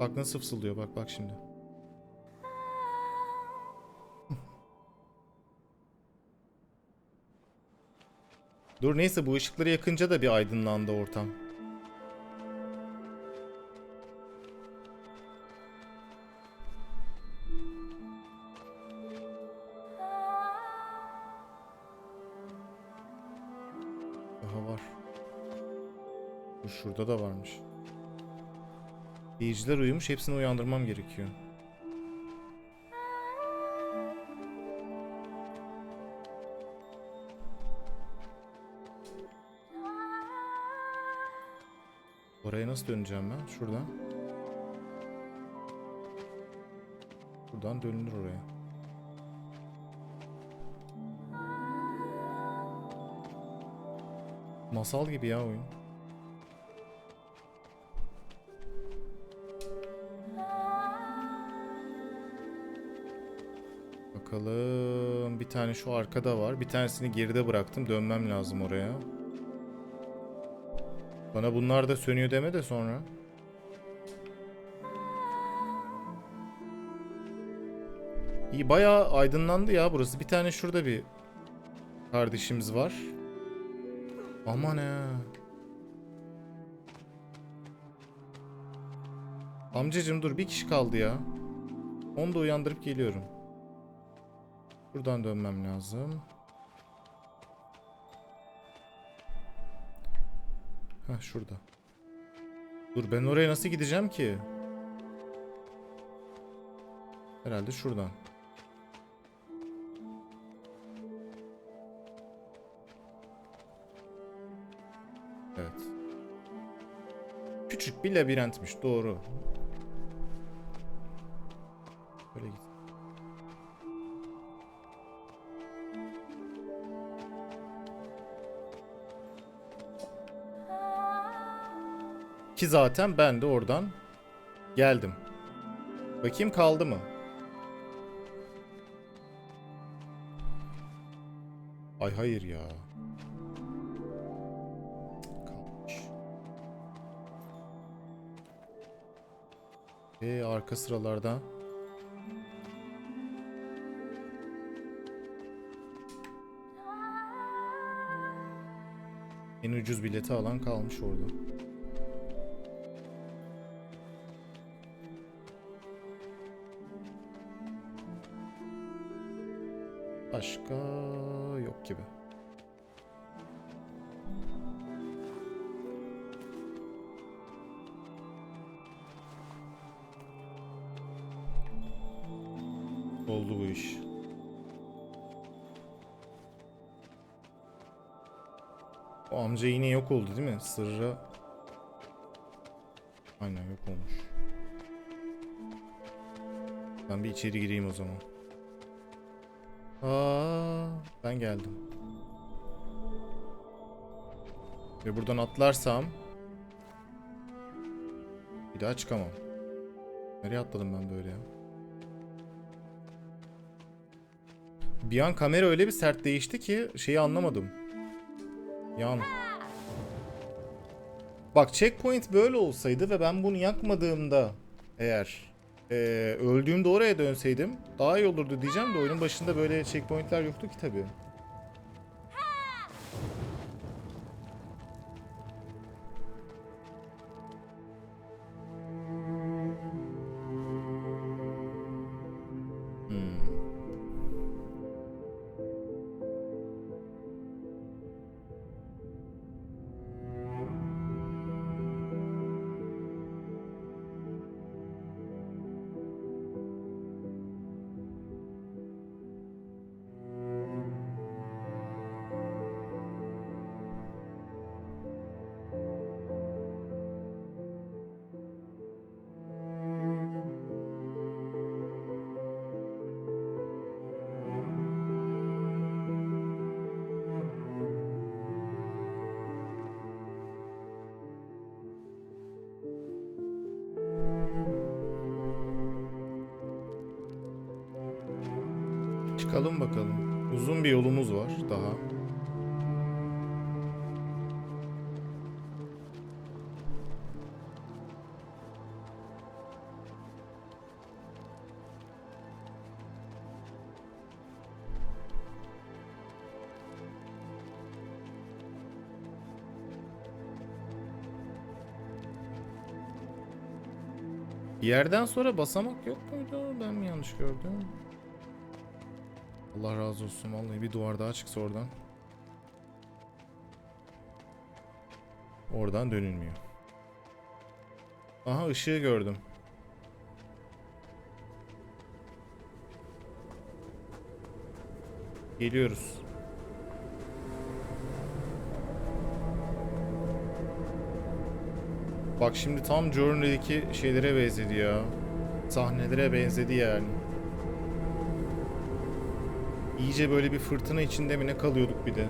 Bak nasıl fısıldıyor bak bak şimdi. Dur neyse bu ışıkları yakınca da bir aydınlandı ortam. Daha var. Dur şurada da varmış. Seyirciler uyumuş hepsini uyandırmam gerekiyor. Oraya nasıl döneceğim ben? Şuradan. Buradan dönülür oraya. Masal gibi ya oyun. Bakalım. Bir tane şu arkada var. Bir tanesini geride bıraktım. Dönmem lazım oraya. Bana bunlar da sönüyor deme de sonra. İyi bayağı aydınlandı ya burası. Bir tane şurada bir kardeşimiz var. Aman ha. Amcacım dur bir kişi kaldı ya. Onu da uyandırıp geliyorum. Buradan dönmem lazım. Heh şurada. Dur ben oraya nasıl gideceğim ki? Herhalde şuradan. Evet. Küçük bir labirentmiş doğru. Ki zaten ben de oradan geldim. Bakayım kaldı mı? Ay hayır ya. Kalmış. Ee, arka sıralarda. En ucuz bileti alan kalmış orada. Başka yok gibi. Oldu bu iş. O amca yine yok oldu değil mi? Sırra... Aynen yok olmuş. Ben bir içeri gireyim o zaman. Aa, ben geldim. Ve buradan atlarsam bir daha çıkamam. Nereye atladım ben böyle ya? Bir an kamera öyle bir sert değişti ki şeyi anlamadım. Yan. Bak checkpoint böyle olsaydı ve ben bunu yakmadığımda eğer eee, öldüğümde oraya dönseydim daha iyi olurdu diyeceğim de oyunun başında böyle checkpointler yoktu ki tabii. Çıkalım bakalım. Uzun bir yolumuz var daha. Yerden sonra basamak yok muydu? Ben mi yanlış gördüm? Allah razı olsun vallahi bir duvar daha çıksa oradan. Oradan dönülmüyor. Aha ışığı gördüm. Geliyoruz. Bak şimdi tam Journey'deki şeylere benzedi ya. Sahnelere benzedi yani. İyice böyle bir fırtına içinde mi ne kalıyorduk bir de.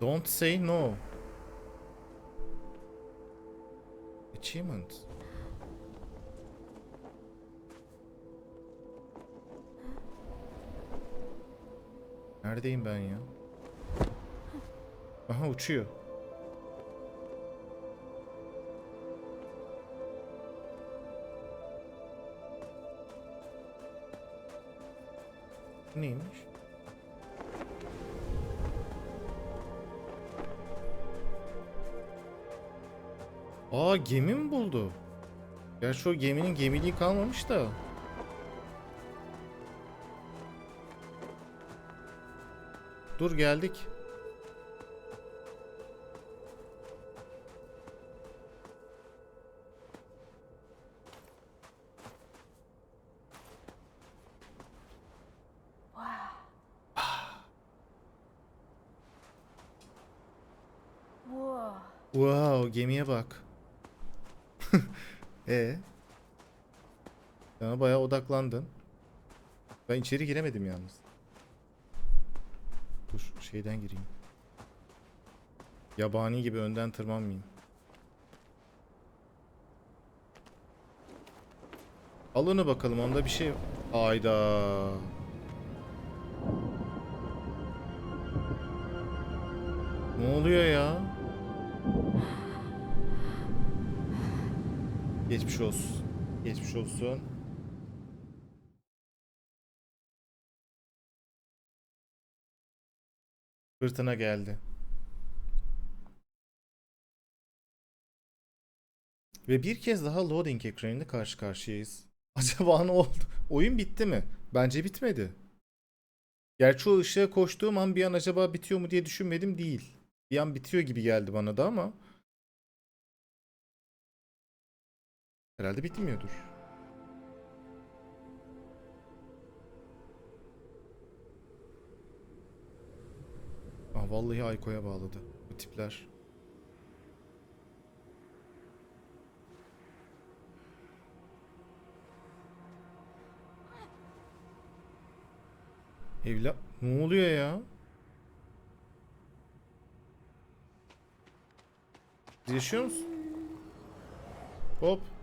Don't say no. Achievement. Neredeyim ben ya? Aha uçuyor. Neymiş? Aa gemi mi buldu? Gerçi o geminin gemiliği kalmamış da. Dur geldik. Wow gemiye bak. e Sana bayağı odaklandın. Ben içeri giremedim yalnız. Dur şeyden gireyim. Yabani gibi önden tırmanmayayım. Al onu bakalım onda bir şey. Ayda. Ne oluyor ya? Geçmiş olsun. Geçmiş olsun. Fırtına geldi. Ve bir kez daha loading ekranında karşı karşıyayız. Acaba ne oldu? Oyun bitti mi? Bence bitmedi. Gerçi o ışığa koştuğum an bir an acaba bitiyor mu diye düşünmedim değil. Bir an bitiyor gibi geldi bana da ama herhalde bitmiyordur. Ah vallahi Ayko'ya bağladı bu tipler. Evla ne oluyor ya? Yaşıyor musun? Hop.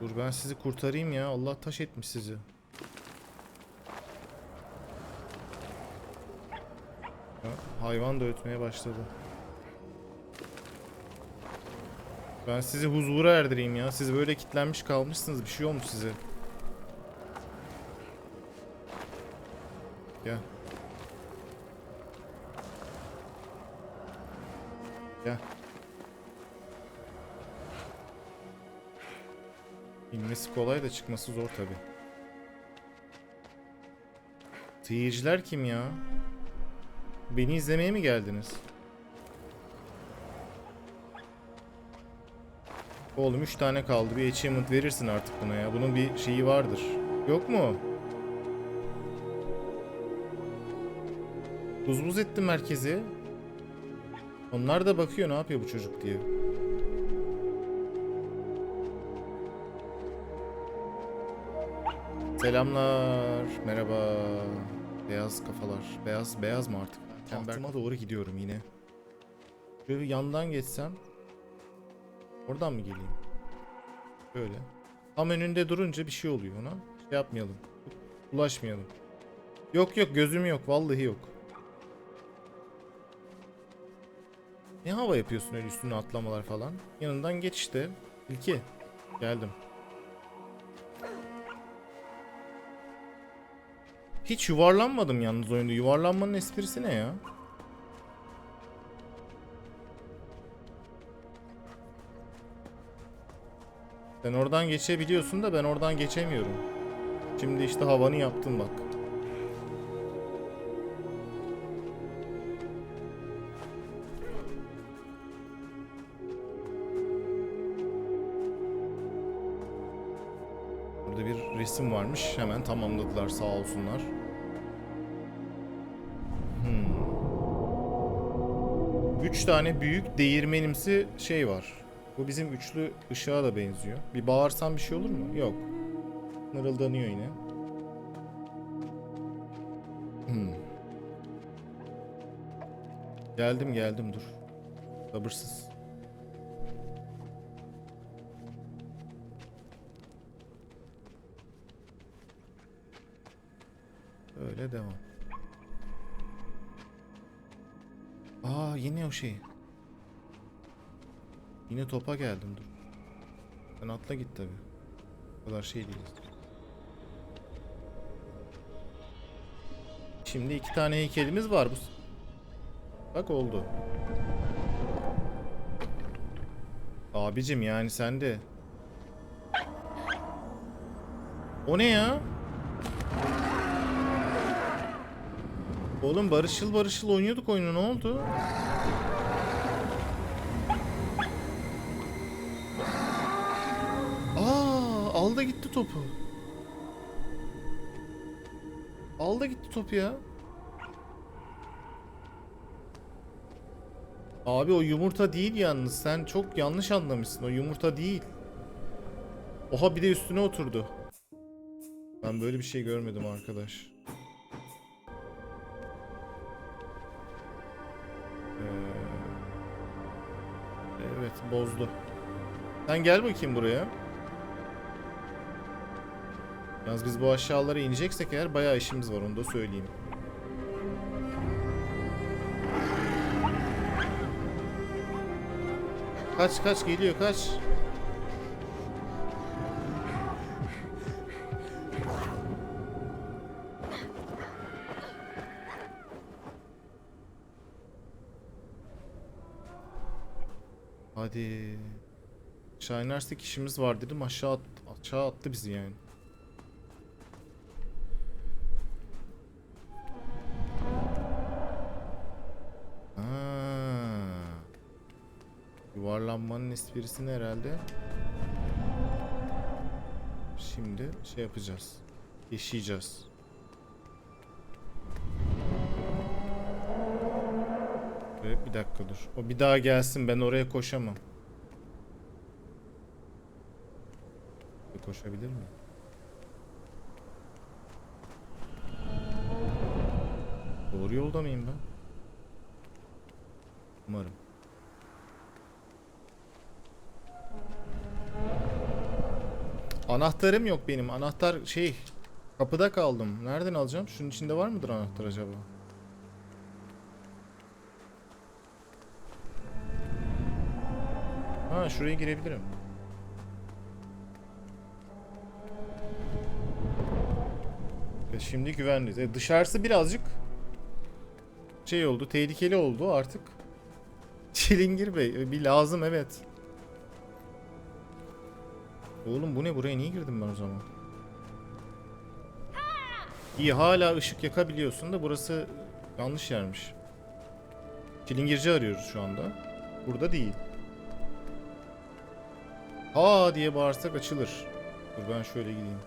Dur ben sizi kurtarayım ya. Allah taş etmiş sizi. Ha, hayvan da ötmeye başladı. Ben sizi huzura erdireyim ya. Siz böyle kilitlenmiş kalmışsınız. Bir şey olmuş size. Gel. Gel. İnmesi kolay da çıkması zor tabi. Seyirciler kim ya? Beni izlemeye mi geldiniz? Oğlum 3 tane kaldı. Bir achievement verirsin artık buna ya. Bunun bir şeyi vardır. Yok mu? Buz buz ettim merkezi. Onlar da bakıyor ne yapıyor bu çocuk diye. Selamlar. Merhaba. Beyaz kafalar. Beyaz beyaz mı artık? Tahtıma doğru gidiyorum yine. Şöyle yandan geçsem. Oradan mı geleyim? Böyle. Tam önünde durunca bir şey oluyor ona. Şey yapmayalım. Ulaşmayalım. Yok yok gözüm yok. Vallahi yok. Ne hava yapıyorsun öyle üstüne atlamalar falan? Yanından geç işte. İlki. Geldim. Hiç yuvarlanmadım yalnız oyunda. Yuvarlanmanın esprisi ne ya? Sen oradan geçebiliyorsun da ben oradan geçemiyorum. Şimdi işte havanı yaptın bak. Resim varmış. Hemen tamamladılar sağ olsunlar. Hmm. Üç tane büyük değirmenimsi şey var. Bu bizim üçlü ışığa da benziyor. Bir bağırsam bir şey olur mu? Yok. Mırıldanıyor yine. Hmm. Geldim geldim dur. Sabırsız. Öyle devam. Aa yine o şey. Yine topa geldim dur. Sen atla git tabi. O kadar şey değiliz. Şimdi iki tane heykelimiz var bu. Bak oldu. Abicim yani sen de. O ne ya? Oğlum barışıl barışıl oynuyorduk oyunu ne oldu? Aa, aldı gitti topu. Aldı gitti topu ya. Abi o yumurta değil yalnız. Sen çok yanlış anlamışsın. O yumurta değil. Oha bir de üstüne oturdu. Ben böyle bir şey görmedim arkadaş. Bozdu. Sen gel bakayım buraya. Yalnız biz bu aşağılara ineceksek eğer bayağı işimiz var onu da söyleyeyim. Kaç kaç geliyor kaç. Hadi. Shiners'taki işimiz var dedim aşağı at, aşağı attı bizi yani. Yuvarlanmanın esprisini herhalde. Şimdi şey yapacağız. Yaşayacağız. Bir dakika dur. O bir daha gelsin ben oraya koşamam. Koşabilir mi? Doğru yolda mıyım ben? Umarım. Anahtarım yok benim. Anahtar şey kapıda kaldım. Nereden alacağım? Şunun içinde var mıdır anahtar acaba? Ha şuraya girebilirim. Ve şimdi güvenliyiz. E, dışarısı birazcık şey oldu, tehlikeli oldu artık. Çilingir Bey, e, bir lazım evet. Oğlum bu ne? Buraya niye girdim ben o zaman? İyi hala ışık yakabiliyorsun da burası yanlış yermiş. Çilingirci arıyoruz şu anda. Burada değil. Aa diye bağırsak açılır. Dur ben şöyle gideyim.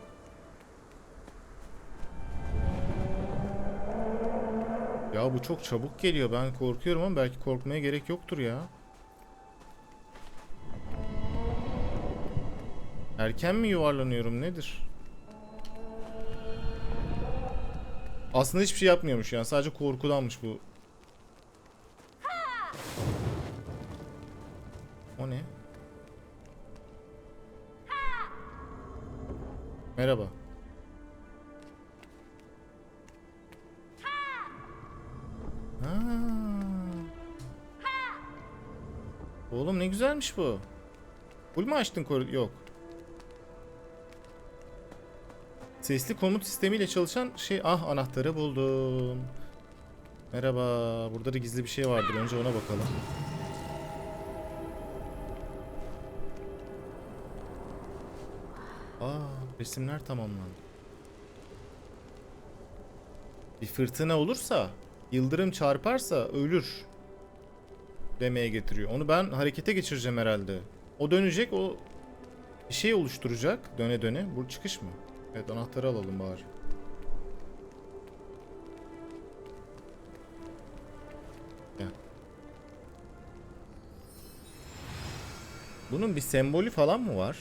Ya bu çok çabuk geliyor. Ben korkuyorum ama belki korkmaya gerek yoktur ya. Erken mi yuvarlanıyorum nedir? Aslında hiçbir şey yapmıyormuş yani. Sadece korkudanmış bu. Ne güzelmiş bu. Full mu açtın koru? Yok. Sesli komut sistemiyle çalışan şey... Ah anahtarı buldum. Merhaba. Burada da gizli bir şey vardır. Önce ona bakalım. Aa, resimler tamamlandı. Bir fırtına olursa, yıldırım çarparsa ölür demeye getiriyor. Onu ben harekete geçireceğim herhalde. O dönecek, o bir şey oluşturacak döne döne. Bu çıkış mı? Evet, anahtarı alalım bari. Bunun bir sembolü falan mı var?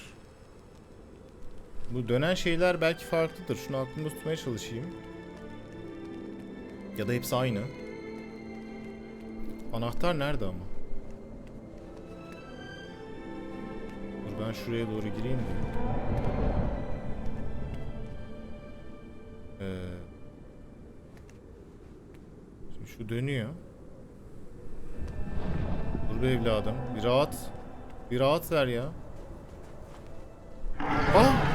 Bu dönen şeyler belki farklıdır. Şunu aklımda tutmaya çalışayım. Ya da hepsi aynı. Anahtar nerede ama? Ben şuraya doğru gireyim de. Ee, şu dönüyor. Dur be evladım. Bir rahat. Bir rahat ver ya. Ah!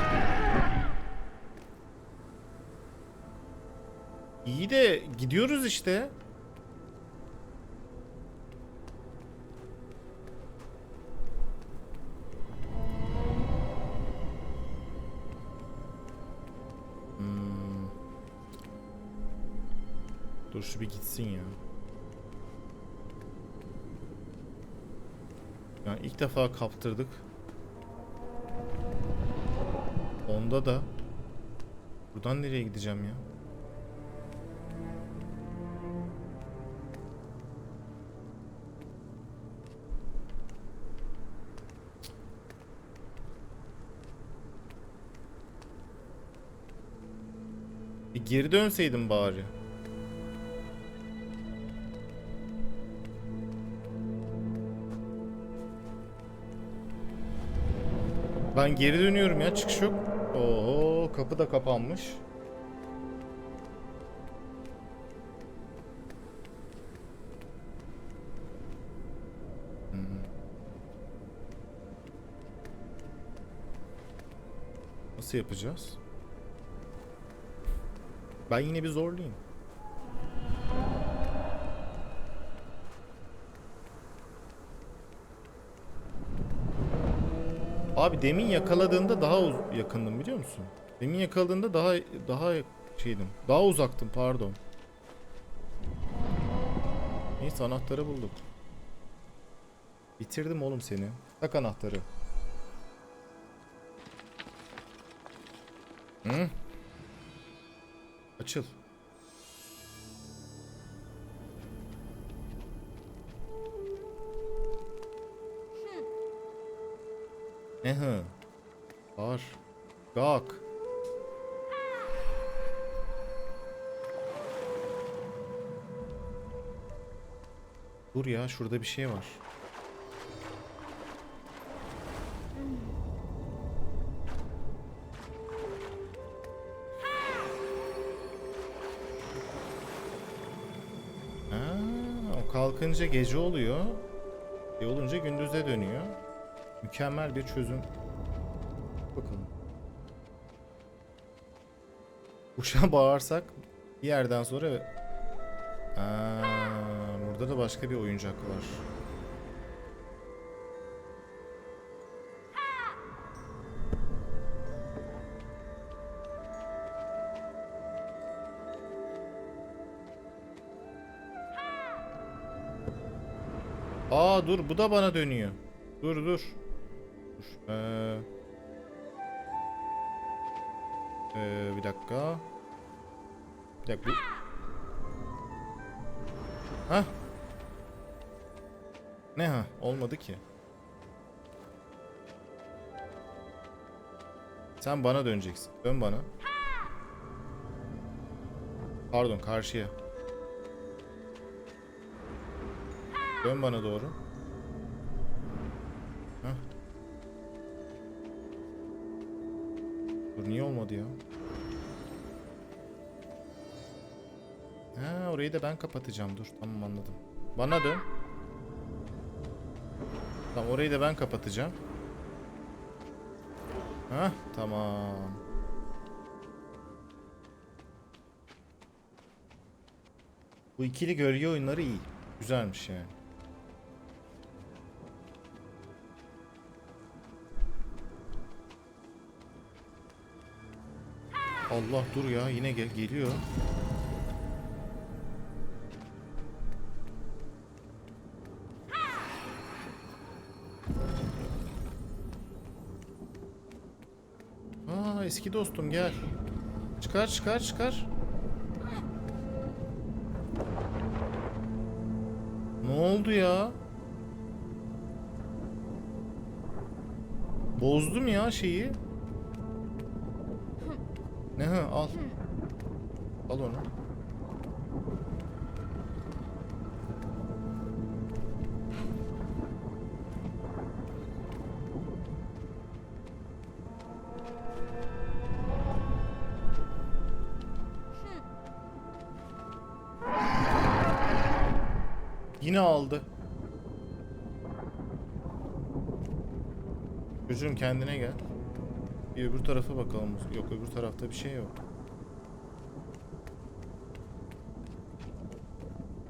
İyi de gidiyoruz işte. Şu bir gitsin ya. Ya ilk defa kaptırdık. Onda da. Buradan nereye gideceğim ya? Bir geri dönseydim bari. Ben geri dönüyorum ya çıkış yok. Oo kapı da kapanmış. Nasıl yapacağız? Ben yine bir zorlayayım. Abi demin yakaladığında daha yakındım biliyor musun? Demin yakaladığında daha daha şeydim. Daha uzaktım pardon. Neyse anahtarı bulduk. Bitirdim oğlum seni. Tak anahtarı. Hı? Açıl. Ne hı? Var. Gak. Dur ya şurada bir şey var. Ha, o kalkınca gece oluyor. E olunca gündüze dönüyor. Mükemmel bir çözüm. Bakalım. Kuşa bağırsak bir yerden sonra Aa, burada da başka bir oyuncak var. Aa dur bu da bana dönüyor. Dur dur. Ee, ee, bir dakika. Bir dakika. Ha? Ne ha? Olmadı ki. Sen bana döneceksin. Dön bana. Pardon karşıya. Dön bana doğru. Dur niye olmadı ya? Ha orayı da ben kapatacağım. Dur tamam anladım. Bana dön. Tamam orayı da ben kapatacağım. Hah tamam. Bu ikili gölge oyunları iyi. Güzelmiş yani. Allah dur ya yine gel geliyor. Aa eski dostum gel. Çıkar çıkar çıkar. Ne oldu ya? Bozdum ya şeyi. Ne hı al. Al onu. Yine aldı. Çocuğum kendine öbür tarafa bakalım. Yok öbür tarafta bir şey yok.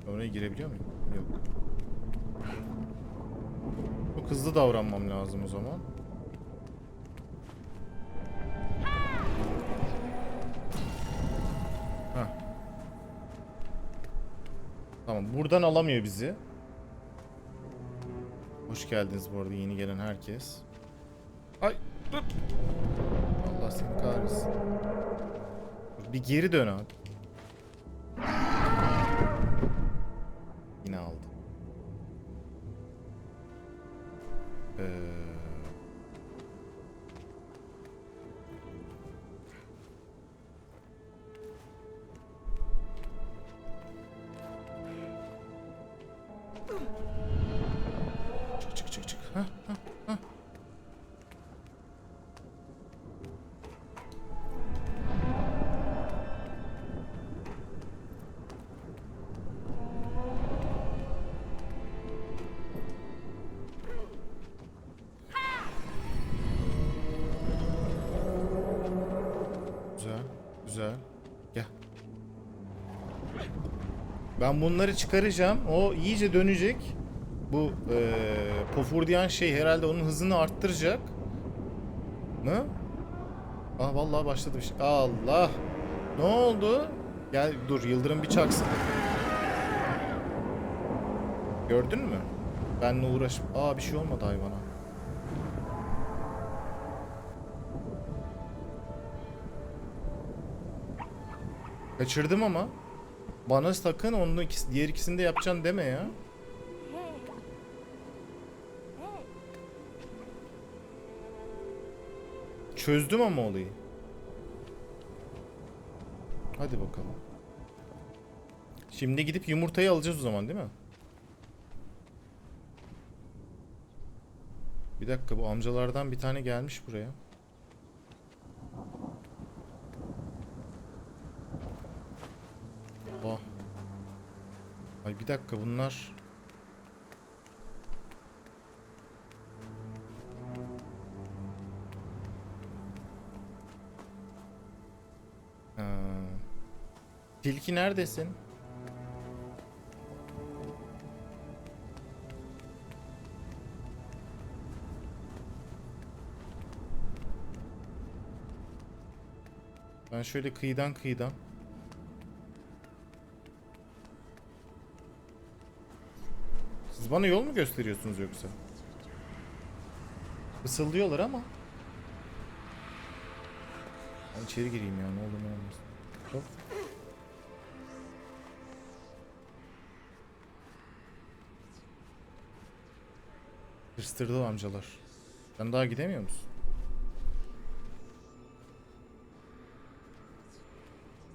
Oraya girebiliyor muyum? Yok. Çok hızlı davranmam lazım o zaman. Heh. Tamam buradan alamıyor bizi. Hoş geldiniz bu arada yeni gelen herkes. Ay dur. Kahretsin. Bir geri dön abi. Yine aldı. Ee... Çık çık çık çık. Hah, hah, Ben bunları çıkaracağım. O iyice dönecek. Bu eee pofurdayan şey herhalde onun hızını arttıracak. Ne? Ah vallahi başladı bir şey. Allah. Ne oldu? Gel dur yıldırım bir çaksın. Gördün mü? Benle uğraş. Aa bir şey olmadı hayvana. Kaçırdım ama. Bana sakın onun ikisi, diğer ikisini de yapacaksın deme ya. Çözdüm ama olayı. Hadi bakalım. Şimdi gidip yumurtayı alacağız o zaman değil mi? Bir dakika bu amcalardan bir tane gelmiş buraya. Oh. Bir dakika bunlar Ha. Tilki neredesin? Ben şöyle kıyıdan kıyıdan. Bana yol mu gösteriyorsunuz yoksa? Fısıldıyorlar ama. Ben içeri gireyim ya ne olur ne olmaz. Hop. Hırstırdı o amcalar. Sen daha gidemiyor musun?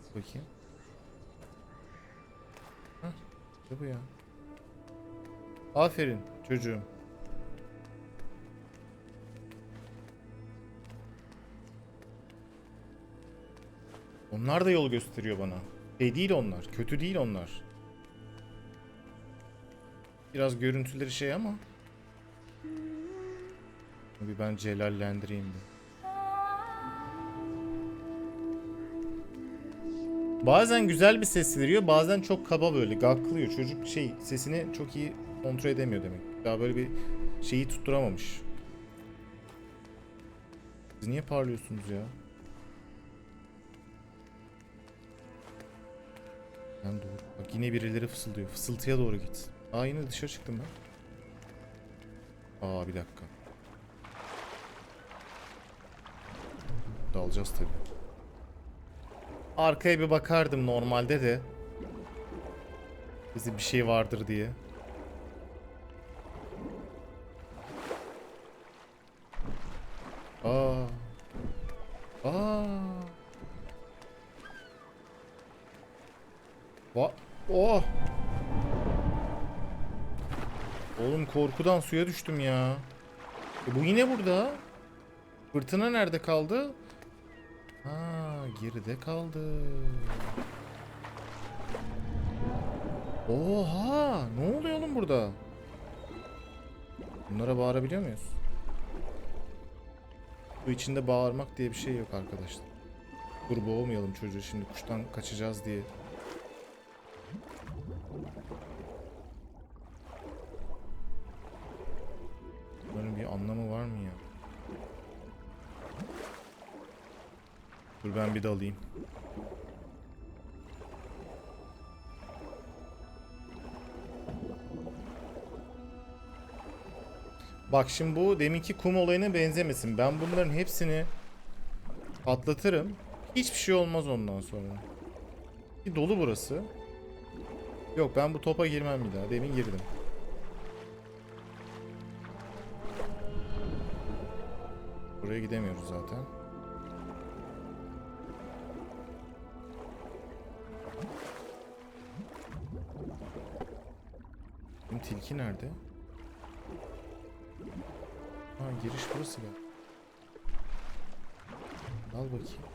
Bakayım. Hah, işte bu ya. Aferin çocuğum. Onlar da yol gösteriyor bana. Şey değil onlar. Kötü değil onlar. Biraz görüntüleri şey ama. bir ben celallendireyim bir. Bazen güzel bir ses veriyor, bazen çok kaba böyle gaklıyor. Çocuk şey sesini çok iyi kontrol edemiyor demek. Daha böyle bir şeyi tutturamamış. Siz niye parlıyorsunuz ya? Ben doğru. Bak yine birileri fısıldıyor. Fısıltıya doğru git. Aa yine dışarı çıktım ben. Aa bir dakika. Dalacağız tabii. Arkaya bir bakardım normalde de. Bizi bir şey vardır diye. Oh. Oğlum korkudan suya düştüm ya. E bu yine burada. Fırtına nerede kaldı? Ha, geride kaldı. Oha! Ne oluyor oğlum burada? Bunlara bağırabiliyor muyuz? Bu içinde bağırmak diye bir şey yok arkadaşlar. Dur boğmayalım çocuğu şimdi kuştan kaçacağız diye. Bir de alayım. Bak şimdi bu deminki kum olayına benzemesin. Ben bunların hepsini atlatırım. Hiçbir şey olmaz ondan sonra. Bir dolu burası. Yok ben bu topa girmem bir daha. Demin girdim. Buraya gidemiyoruz zaten. Tilki nerede? Ha giriş burası galiba. Al bakayım.